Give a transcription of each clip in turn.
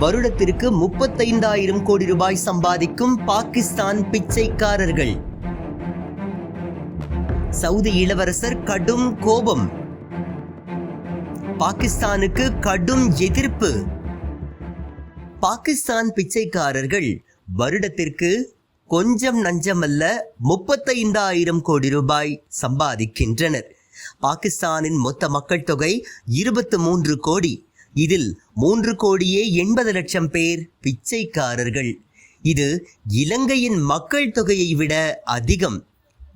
வருடத்திற்கு முப்பத்தைந்தாயிரம் கோடி ரூபாய் சம்பாதிக்கும் பாகிஸ்தான் பிச்சைக்காரர்கள். சவுதி இளவரசர் கடும் கோபம். பாகிஸ்தானுக்கு கடும் எதிர்ப்பு. பாகிஸ்தான் பிச்சைக்காரர்கள் வருடத்திற்கு கொஞ்சம் நஞ்சமல்ல முப்பத்தைந்தாயிரம் கோடி ரூபாய் சம்பாதிக்கின்றனர். பாகிஸ்தானின் மொத்த மக்கள் தொகை இருபத்து மூன்று கோடி. இதில் மூன்று கோடியே எண்பது லட்சம் பேர் பிச்சைக்காரர்கள். இது இலங்கையின் மக்கள் தொகையை விட அதிகம்.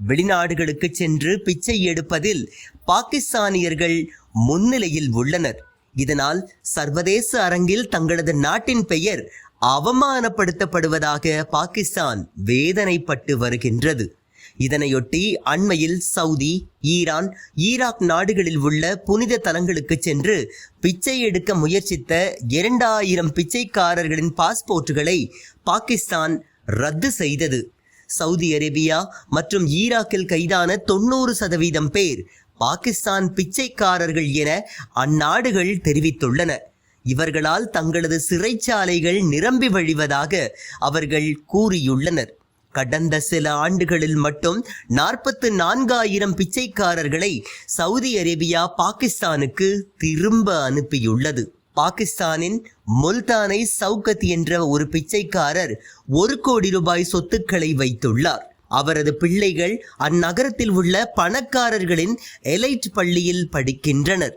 வெளிநாடுகளுக்கு சென்று பிச்சை எடுப்பதில் பாகிஸ்தானியர்கள் முன்னிலையில் உள்ளனர். இதனால் சர்வதேச அரங்கில் தங்களது நாட்டின் பெயர் அவமானப்படுத்தப்படுவதாக பாகிஸ்தான் வேதனைப்பட்டு வருகின்றது. இதனையொட்டி அண்மையில் சவுதி ஈரான் ஈராக் நாடுகளில் உள்ள புனித தலங்களுக்கு சென்று பிச்சை எடுக்க முயற்சித்த இரண்டாயிரம் பிச்சைக்காரர்களின் பாஸ்போர்ட்டுகளை பாகிஸ்தான் ரத்து செய்தது. சவுதி அரேபியா மற்றும் ஈராக்கில் கைதான தொண்ணூறு சதவீதம் பேர் பாகிஸ்தான் பிச்சைக்காரர்கள் என அந்நாடுகள் தெரிவித்துள்ளன. இவர்களால் தங்களது சிறைச்சாலைகள் நிரம்பி வழிவதாக அவர்கள் கூறியுள்ளனர். கடந்த சில ஆண்டுகளில் மட்டும் நாற்பத்து நான்காயிரம் பிச்சைக்காரர்களை சவுதி அரேபியா பாகிஸ்தானுக்கு திரும்ப அனுப்பியுள்ளது. பாகிஸ்தானின் முல்தானை சவுகத் என்ற ஒரு பிச்சைக்காரர் ஒரு கோடி ரூபாய் சொத்துக்களை வைத்துள்ளார். அவரது பிள்ளைகள் அந்நகரத்தில் உள்ள பணக்காரர்களின் எலைட் பள்ளியில் படிக்கின்றனர்.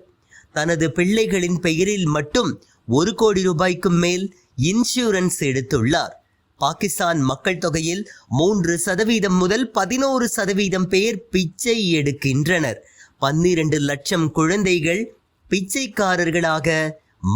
தனது பிள்ளைகளின் பெயரில் மட்டும் ஒரு கோடி ரூபாய்க்கும் மேல் இன்சூரன்ஸ் எடுத்துள்ளார். பாகிஸ்தான் மக்கள் தொகையில் மூன்று சதவீதம் முதல் பதினோரு சதவீதம் பேர் பிச்சை எடுக்கின்றனர். பன்னிரண்டு லட்சம் குழந்தைகள் பிச்சைக்காரர்களாக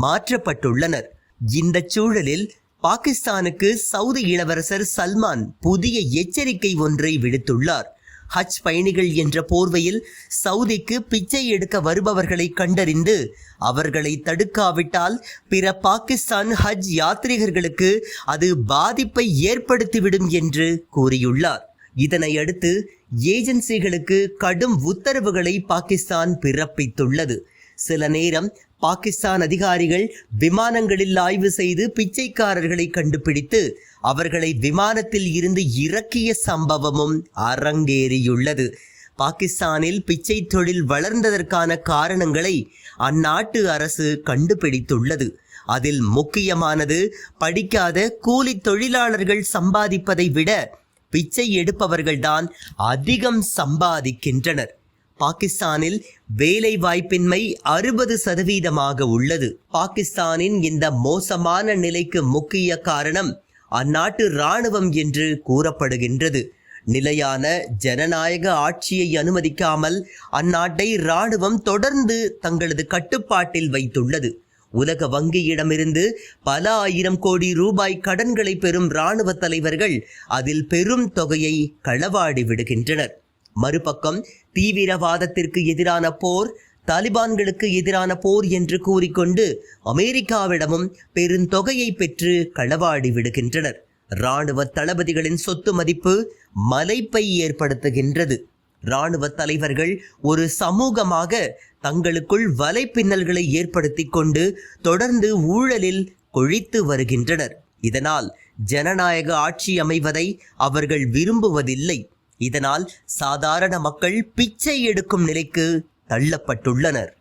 மாற்றப்பட்டுள்ளனர். இந்த சூழலில் பாகிஸ்தானுக்கு சவுதி இளவரசர் சல்மான் புதிய எச்சரிக்கை ஒன்றை விடுத்துள்ளார். ஹஜ் பயணிகள் என்ற போர்வையில் சவுதிக்கு பிச்சை எடுக்க வருபவர்களை கண்டறிந்து அவர்களை தடுக்காவிட்டால் பிற பாகிஸ்தான் ஹஜ் யாத்ரீகர்களுக்கு அது பாதிப்பை ஏற்படுத்திவிடும் என்று கூறியுள்ளார். இதனை அடுத்து ஏஜென்சிகளுக்கு கடும் உத்தரவுகளை பாகிஸ்தான் பிறப்பித்துள்ளது. சில நேரம் பாகிஸ்தான் அதிகாரிகள் விமானங்களில் ஆய்வு செய்து பிச்சைக்காரர்களை கண்டுபிடித்து அவர்களை விமானத்தில் இருந்து இறக்கிய சம்பவமும் அரங்கேறியுள்ளது. பாகிஸ்தானில் பிச்சை தொழில் வளர்ந்ததற்கான காரணங்களை அந்நாட்டு அரசு கண்டுபிடித்துள்ளது. அதில் முக்கியமானது படிக்காத கூலி தொழிலாளர்கள் சம்பாதிப்பதை விட பிச்சை எடுப்பவர்கள்தான் அதிகம் சம்பாதிக்கின்றனர். பாகிஸ்தானில் வேலை வாய்ப்பின்மை அறுபது சதவீதமாக உள்ளது. பாகிஸ்தானின் இந்த மோசமான நிலைக்கு முக்கிய காரணம் அந்நாட்டு இராணுவம் என்று கூறப்படுகின்றது. நிலையான ஜனநாயக ஆட்சியை அனுமதிக்காமல் அந்நாட்டை இராணுவம் தொடர்ந்து தங்களது கட்டுப்பாட்டில் வைத்துள்ளது. உலக வங்கியிடமிருந்து பல ஆயிரம் கோடி ரூபாய் கடன்களை பெறும் இராணுவ தலைவர்கள் அதில் பெரும் தொகையை களவாடி விடுகின்றனர். மறுபக்கம் தீவிரவாதத்திற்கு எதிரான போர் தாலிபான்களுக்கு எதிரான போர் என்று கூறிக்கொண்டு அமெரிக்காவிடமும் பெருந்தொகையை பெற்று களவாடி விடுகின்றனர். இராணுவ தளபதிகளின் சொத்து மதிப்பு மலைப்பை ஏற்படுத்துகின்றது. இராணுவ தலைவர்கள் ஒரு சமூகமாக தங்களுக்குள் வலைப்பின்னல்களை ஏற்படுத்தி கொண்டு தொடர்ந்து ஊழலில் கொழித்து வருகின்றனர். இதனால் ஜனநாயக ஆட்சி அமைவதை அவர்கள் விரும்புவதில்லை. இதனால் சாதாரண மக்கள் பிச்சை எடுக்கும் நிலைக்கு தள்ளப்பட்டுள்ளனர்.